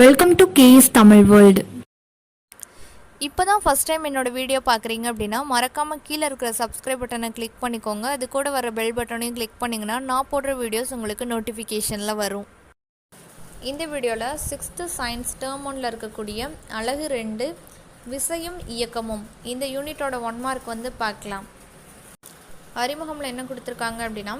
Welcome to KS Tamil world இப்போ தான் first time என்னோடய வீடியோ பார்க்குறீங்க அப்படின்னா மறக்காமல் கீழே இருக்கிற சப்ஸ்கிரைப் பட்டனை கிளிக் பண்ணிக்கோங்க. அது கூட வர பெல் பட்டனையும் கிளிக் பண்ணிங்கன்னா நான் போடுற வீடியோஸ் உங்களுக்கு நோட்டிஃபிகேஷனில் வரும். இந்த வீடியோவில் சிக்ஸ்த்து சயின்ஸ் டேர்ம் ஒன்ல இருக்கக்கூடிய அழகு ரெண்டு விசையும் இயக்கமும் இந்த யூனிட்டோட ஒன் மார்க் வந்து பார்க்கலாம். அறிமுகமில் என்ன கொடுத்துருக்காங்க அப்படின்னா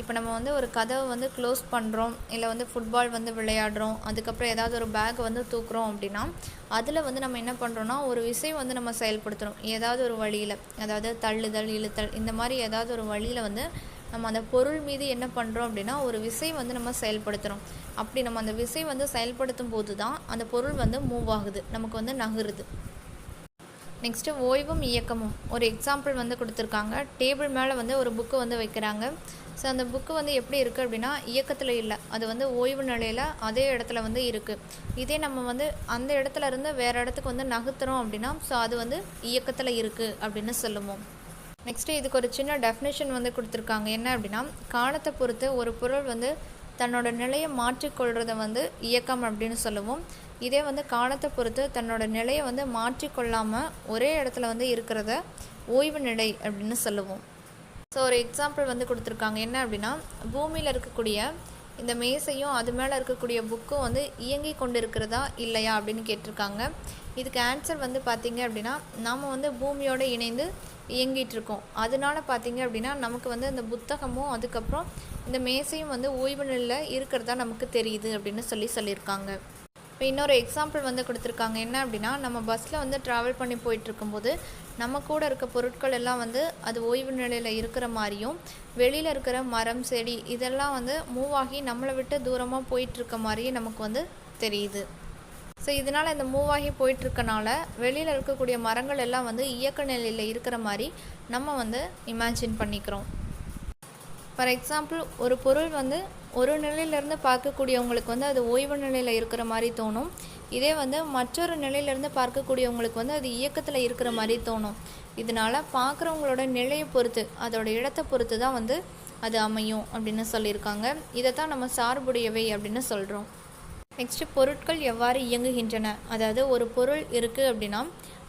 இப்போ நம்ம வந்து ஒரு கதவை வந்து க்ளோஸ் பண்ணுறோம் இல்லை வந்து ஃபுட்பால் வந்து விளையாடுறோம் அதுக்கப்புறம் ஏதாவது ஒரு பேக் வந்து தூக்குறோம் அப்படின்னா அதில் வந்து நம்ம என்ன பண்ணுறோன்னா ஒரு விசை வந்து நம்ம செயல்படுத்துகிறோம் ஏதாவது ஒரு வழியில் அதாவது தள்ளுதல் இழுத்தல் இந்த மாதிரி ஏதாவது ஒரு வழியில் வந்து நம்ம அந்த பொருள் மீது என்ன பண்ணுறோம் அப்படின்னா ஒரு விசை வந்து நம்ம செயல்படுத்துகிறோம் அப்படி நம்ம அந்த விசை வந்து செயல்படுத்தும் போது தான் அந்த பொருள் வந்து மூவ் ஆகுது நமக்கு வந்து நகருது. நெக்ஸ்ட்டு ஓய்வும் இயக்கமும். ஒரு எக்ஸாம்பிள் வந்து கொடுத்துருக்காங்க. டேபிள் மேலே வந்து ஒரு புக்கு வந்து வைக்கிறாங்க. ஸோ அந்த புக்கு வந்து எப்படி இருக்குது அப்படின்னா இயக்கத்தில் இல்லை. அது வந்து ஓய்வு நிலையில் அதே இடத்துல வந்து இருக்குது இதே நம்ம வந்து அந்த இடத்துல இருந்து வேறு இடத்துக்கு வந்து நகர்த்துறோம் அப்படின்னா ஸோ அது வந்து இயக்கத்தில் இருக்குது அப்படின்னு சொல்லுவோம். நெக்ஸ்ட்டு இதுக்கு ஒரு சின்ன டெஃபினேஷன் வந்து கொடுத்துருக்காங்க. என்ன அப்படின்னா காலத்தை பொறுத்து ஒரு பொருள் வந்து தன்னோட நிலையை மாற்றிக்கொள்கிறத வந்து இயக்கம் அப்படின்னு சொல்லுவோம். இதே வந்து காலத்தை பொறுத்து தன்னோட நிலையை வந்து மாற்றிக்கொள்ளாமல் ஒரே இடத்துல வந்து இருக்கிறத ஓய்வு நிலை அப்படின்னு சொல்லுவோம். ஸோ ஒரு எக்ஸாம்பிள் வந்து கொடுத்துருக்காங்க. என்ன அப்படின்னா பூமியில் இருக்கக்கூடிய இந்த மேசையும் அது மேலே இருக்கக்கூடிய புக்கும் வந்து இயங்கி கொண்டு இருக்கிறதா இல்லையா அப்படின்னு கேட்டிருக்காங்க. இதுக்கு ஆன்சர் வந்து பார்த்திங்க அப்படின்னா நாம் வந்து பூமியோடு இணைந்து இயங்கிட்டு இருக்கோம். அதனால பார்த்தீங்க அப்படின்னா நமக்கு வந்து அந்த புத்தகமும் அதுக்கப்புறம் இந்த மேசையும் வந்து ஓய்வு நிலையில் இருக்கிறதா நமக்கு தெரியுது அப்படின்னு சொல்லி சொல்லியிருக்காங்க. இப்போ இன்னொரு எக்ஸாம்பிள் வந்து கொடுத்துருக்காங்க. என்ன அப்படின்னா நம்ம பஸ்ஸில் வந்து ட்ராவல் பண்ணி போயிட்டுருக்கும்போது நம்ம கூட இருக்க பொருட்கள் எல்லாம் வந்து அது ஓய்வு நிலையில் இருக்கிற மாதிரியும் வெளியில் இருக்கிற மரம் செடி இதெல்லாம் வந்து மூவ் ஆகி நம்மளை விட்டு தூரமாக போயிட்டுருக்க மாதிரியும் நமக்கு வந்து தெரியுது. ஸோ இதனால் இந்த மூவ் ஆகி போயிட்டுருக்கனால வெளியில் இருக்கக்கூடிய மரங்கள் எல்லாம் வந்து இயக்க நிலையில் இருக்கிற மாதிரி நம்ம வந்து இமேஜின் பண்ணிக்கிறோம். ஃபார் எக்ஸாம்பிள் ஒரு பொருள் வந்து ஒரு நிலையிலேருந்து பார்க்கக்கூடியவங்களுக்கு வந்து அது ஓய்வு நிலையில் இருக்கிற மாதிரி தோணும். இதே வந்து மற்றொரு நிலையிலேருந்து பார்க்கக்கூடியவங்களுக்கு வந்து அது இயக்கத்தில் இருக்கிற மாதிரி தோணும். இதனால் பார்க்குறவங்களோட நிலையை பொறுத்து அதோட இடத்தை பொறுத்து தான் வந்து அது அமையும் அப்படின்னு சொல்லியிருக்காங்க. இதை தான் நம்ம சார்புடையவை அப்படின்னு சொல்கிறோம் நெக்ஸ்ட்டு பொருட்கள் எவ்வாறு இயங்குகின்றன? அதாவது ஒரு பொருள் இருக்குது அப்படின்னா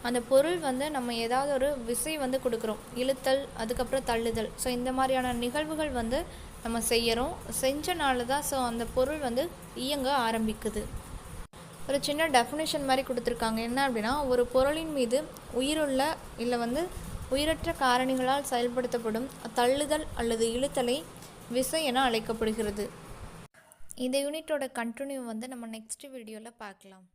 அந்த பொருள் வந்து நம்ம ஏதாவது ஒரு விசை வந்து கொடுக்குறோம். இழுத்தல் அதுக்கப்புறம் தள்ளுதல். ஸோ இந்த மாதிரியான நிகழ்வுகள் வந்து நம்ம செய்கிறோம் செஞ்சனால தான் ஸோ அந்த பொருள் வந்து இயங்க ஆரம்பிக்குது. ஒரு சின்ன டெஃபினேஷன் மாதிரி கொடுத்துருக்காங்க. என்ன அப்படின்னா ஒரு பொருளின் மீது உயிருள்ள இல்லை வந்து உயிரற்ற காரணிகளால் செயல்படுத்தப்படும் தள்ளுதல் அல்லது இழுத்தலை விசை என அழைக்கப்படுகிறது. இந்த யூனிட்டோட கண்டினியூ வந்து நம்ம நெக்ஸ்ட் வீடியோவில் பார்க்கலாம்.